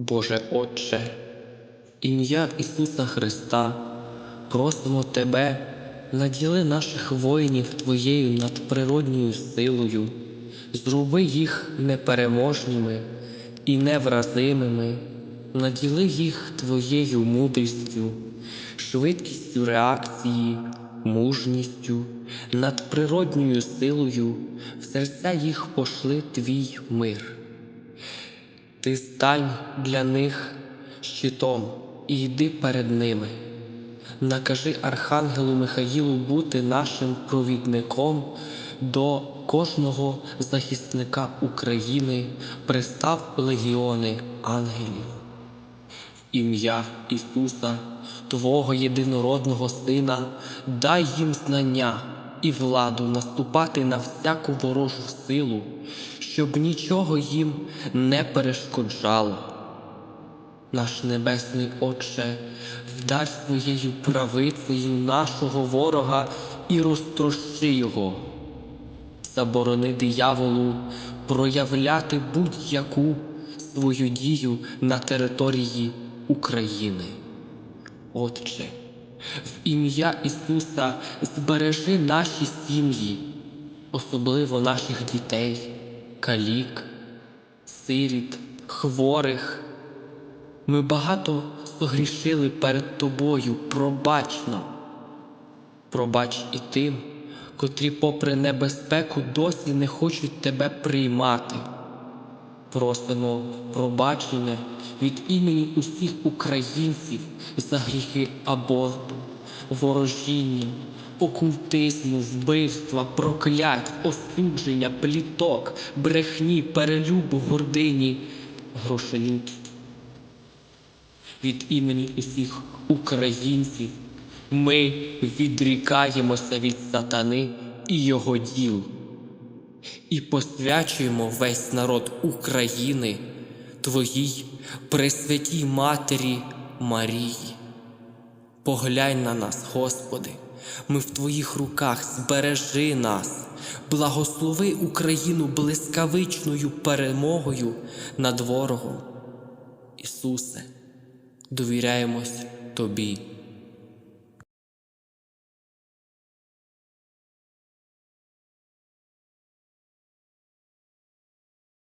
Боже Отче, ім'я Ісуса Христа просимо Тебе, наділи наших воїнів Твоєю надприродньою силою, зроби їх непереможніми і невразимими, наділи їх Твоєю мудрістю, швидкістю реакції, мужністю, надприродньою силою, в серця їх пошли Твій мир. Ти стань для них щитом і йди перед ними. Накажи Архангелу Михаїлу бути нашим провідником до кожного захисника України, пристав легіони ангелів. Ім'я Ісуса, Твого єдинородного Сина, дай їм знання і владу наступати на всяку ворожу силу, щоб нічого їм не перешкоджало. Наш Небесний Отче, вдар своєю правицею нашого ворога і розтрощи його. Заборони дияволу проявляти будь-яку свою дію на території України. Отче, в ім'я Ісуса збережи наші сім'ї, особливо наших дітей, калік, сиріт, хворих. Ми багато согрішили перед Тобою, пробач нам. Пробач і тим, котрі, попри небезпеку, досі не хочуть тебе приймати. Просимо пробачення від імені усіх українців за гріхи аборту, ворожіння, окультизму, вбивства, проклять, осудження, пліток, брехні, перелюбу, гордині, грошелюбства від імені усіх українців ми відрікаємося від сатани і його діл і посвячуємо весь народ України Твоїй Пресвятій Матері Марії. Поглянь на нас, Господи, ми в Твоїх руках збережи нас, благослови Україну блискавичною перемогою над ворогом. Ісусе, довіряємось Тобі.